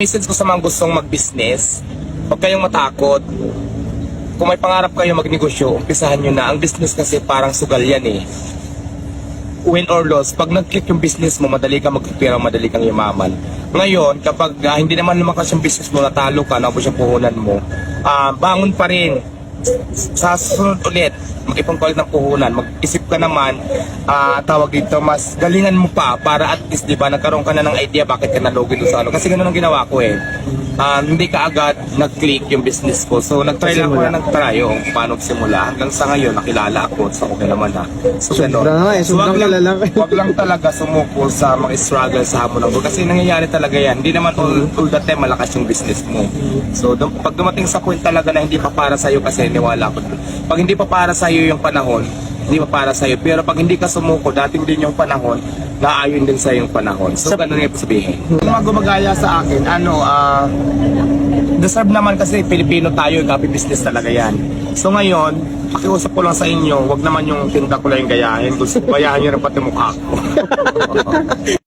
Message ko sa mga gustong mag-business, huwag kayong matakot. Kung may pangarap kayo magnegosyo, umpisahan nyo na. Ang business kasi parang sugal yan eh. Win or loss, pag nag-click yung business mo, madali ka magkapira, madali kang yumaman. Ngayon, kapag ah, hindi naman lumakas yung business mo, natalo ka, naubos yung puhunan mo, ah, bangon pa rin. Sa susunod ulit, ulit ng puhunan, mag-isip ka naman, ah, tawag dito, mas galingan mo pa para at least, di ba, nagkaroon ka na ng idea bakit ka nalugin doon sa ano. Kasi ganun ang ginawa ko eh. Ah, hindi ka agad nag-click yung business ko. So, nag-try lang ako na nag-try yung paano simula. Hanggang sa ngayon, nakilala ako. So, okay naman na. So, ganun. Eh, So, wag lang, wag lang talaga sumuko sa mga struggle sa hamon ng. Kasi nangyayari talaga yan. Hindi naman all, all the time malakas yung business mo. So, pag dumating sa point talaga na hindi pa para sa'yo kasi niwala ko. Pag hindi pa para sa'yo yung panahon, hindi pa para sa'yo. Pero pag hindi ka sumuko, dating din yung panahon, naayon din sa yung panahon. So, ganun yung sabihin. Yung mga gumagaya sa akin, ano, ah, deserve naman kasi Pilipino tayo, copy business talaga yan. So ngayon, pakiusap ko lang sa inyo, wag naman yung tinda ko lang yung gayahin. Gusto gayahin nyo rin pati mukha ko.